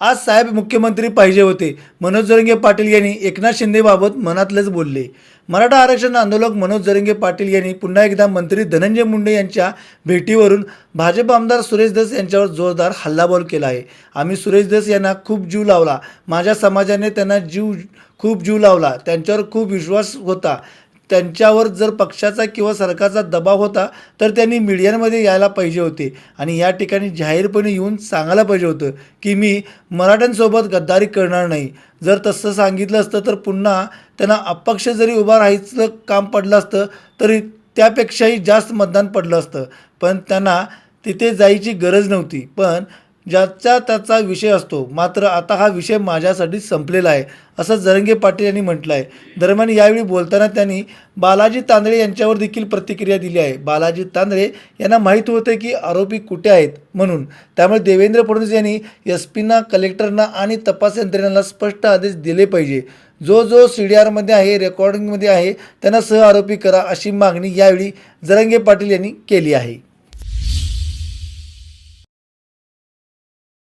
आज साहेब मुख्यमंत्री पाहिजे होते. मनोज जरंगे पाटील यांनी एकनाथ शिंदेबाबत मनातलंच बोलले. मराठा आरक्षण आंदोलक मनोज जरंगे पाटील यांनी पुन्हा एकदा मंत्री धनंजय मुंडे यांच्या भेटीवरून भाजप आमदार सुरेश दस यांच्यावर जोरदार हल्लाबोल केला आहे. आम्ही सुरेश दस यांना खूप जीव लावला. माझ्या समाजाने त्यांना जीव खूप जीव लावला. त्यांच्यावर खूप विश्वास होता. त्यांच्यावर जर पक्षाचा किंवा सरकारचा दबाव होता तर त्यांनी मीडियामध्ये यायला पाहिजे होते. आणि या ठिकाणी जाहीरपणे येऊन सांगायला पाहिजे होतं की मी मराठ्यांसोबत गद्दारी करणार नाही. जर तसं सांगितलं असतं तर पुन्हा त्यांना अपक्ष जरी उभा राहायचं काम पडलं असतं तरी त्यापेक्षाही जास्त मतदान पडलं असतं. पण त्यांना तिथे जायची गरज नव्हती. पण ज्याचा त्याचा विषय असतो. मात्र आता हा विषय माझ्यासाठी संपलेला आहे असं जरंगे पाटील यांनी म्हटलं आहे दरम्यान यावेळी बोलताना त्यांनी बालाजी तांदळे यांच्यावर देखील प्रतिक्रिया दिली आहे. बालाजी तांदळे यांना माहीत होते की आरोपी कुठे आहेत म्हणून. त्यामुळे देवेंद्र फडणवीस यांनी एस पींना कलेक्टरना आणि तपास यंत्रणेला स्पष्ट आदेश दिले पाहिजे. जो जो सी डी आरमध्ये आहे रेकॉर्डिंगमध्ये आहे त्यांना सह आरोपी करा अशी मागणी यावेळी जरंगे पाटील यांनी केली आहे.